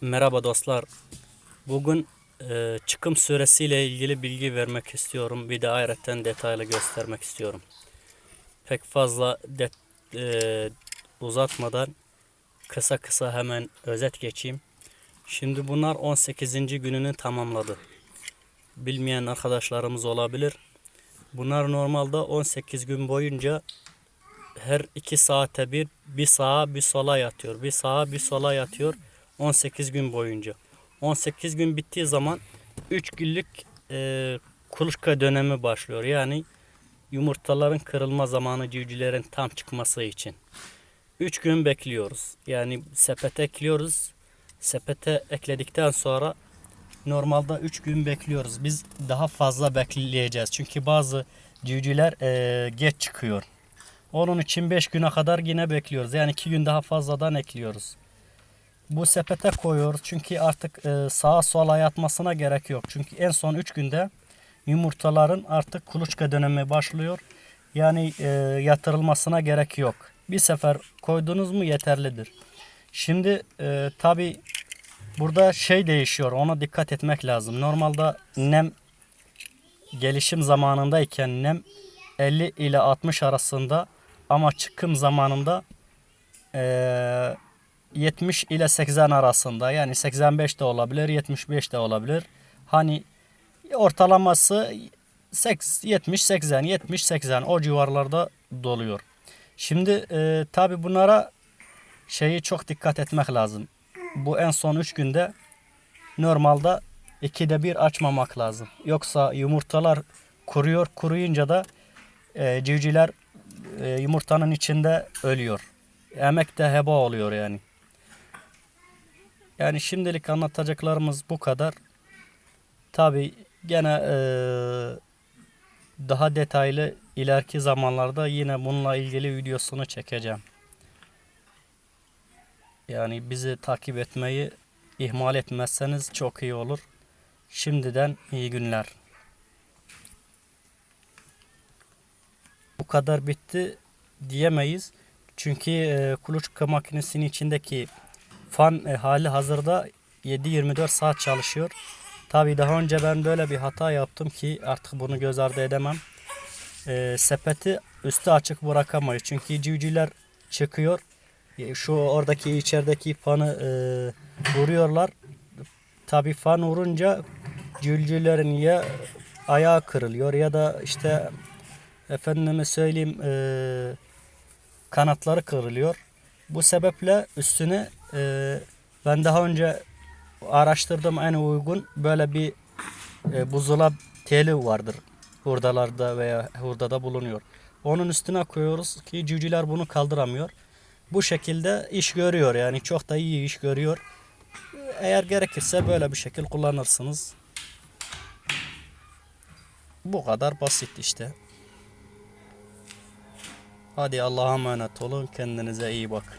Merhaba dostlar. Bugün e, çıkım süresiyle ilgili bilgi vermek istiyorum. Bir de ayrıca detaylı göstermek istiyorum. Pek fazla de, e, uzatmadan kısa kısa hemen özet geçeyim. Şimdi bunlar 18. gününü tamamladı. Bilmeyen arkadaşlarımız olabilir. Bunlar normalde 18 gün boyunca her 2 saate bir bir sağa bir sola yatıyor. Bir sağa bir sola yatıyor. 18 gün boyunca. 18 gün bittiği zaman 3 günlük e, kuluçka dönemi başlıyor. Yani yumurtaların kırılma zamanı civcivlerin tam çıkması için. 3 gün bekliyoruz. Yani sepete ekliyoruz. Sepete ekledikten sonra normalde 3 gün bekliyoruz. Biz daha fazla bekleyeceğiz. Çünkü bazı civcivler e, geç çıkıyor. Onun için 5 güne kadar yine bekliyoruz. Yani 2 gün daha fazladan ekliyoruz. Bu sepete koyuyoruz çünkü artık e, sağa sola yatmasına gerek yok. Çünkü en son 3 günde yumurtaların artık kuluçka dönemi başlıyor. Yani e, yatırılmasına gerek yok. Bir sefer koydunuz mu yeterlidir. Şimdi e, tabi burada şey değişiyor ona dikkat etmek lazım. Normalde nem gelişim zamanındayken nem 50 ile 60 arasında ama çıkım zamanında eee 70 ile 80 arasında yani 85 de olabilir 75 de olabilir. Hani ortalaması 70 80 70 80 o civarlarda doluyor. Şimdi e, tabi bunlara şeyi çok dikkat etmek lazım. Bu en son 3 günde normalde ikide bir açmamak lazım. Yoksa yumurtalar kuruyor. Kuruyunca da e, civcivler e, yumurtanın içinde ölüyor. Emek de heba oluyor yani. Yani şimdilik anlatacaklarımız bu kadar. Tabi gene e, daha detaylı ileriki zamanlarda yine bununla ilgili videosunu çekeceğim. Yani bizi takip etmeyi ihmal etmezseniz çok iyi olur. Şimdiden iyi günler. Bu kadar bitti diyemeyiz. Çünkü e, kuluçka makinesinin içindeki fan e, hali hazırda 7-24 saat çalışıyor. Tabi daha önce ben böyle bir hata yaptım ki artık bunu göz ardı edemem. E, sepeti üstü açık bırakamayız. Çünkü civcivler çıkıyor. E, Şu oradaki içerideki fanı e, vuruyorlar. Tabi fan vurunca civcivlerin ya ayağı kırılıyor ya da işte efendime söyleyeyim e, kanatları kırılıyor. Bu sebeple üstüne e, ben daha önce araştırdım en uygun böyle bir e, buzdolap teli vardır. Hurdalarda veya hurdada bulunuyor. Onun üstüne koyuyoruz ki civcivler bunu kaldıramıyor. Bu şekilde iş görüyor yani çok da iyi iş görüyor. Eğer gerekirse böyle bir şekil kullanırsınız. Bu kadar basit işte. Hadi Allah'a emanet olun. Kendinize iyi bakın.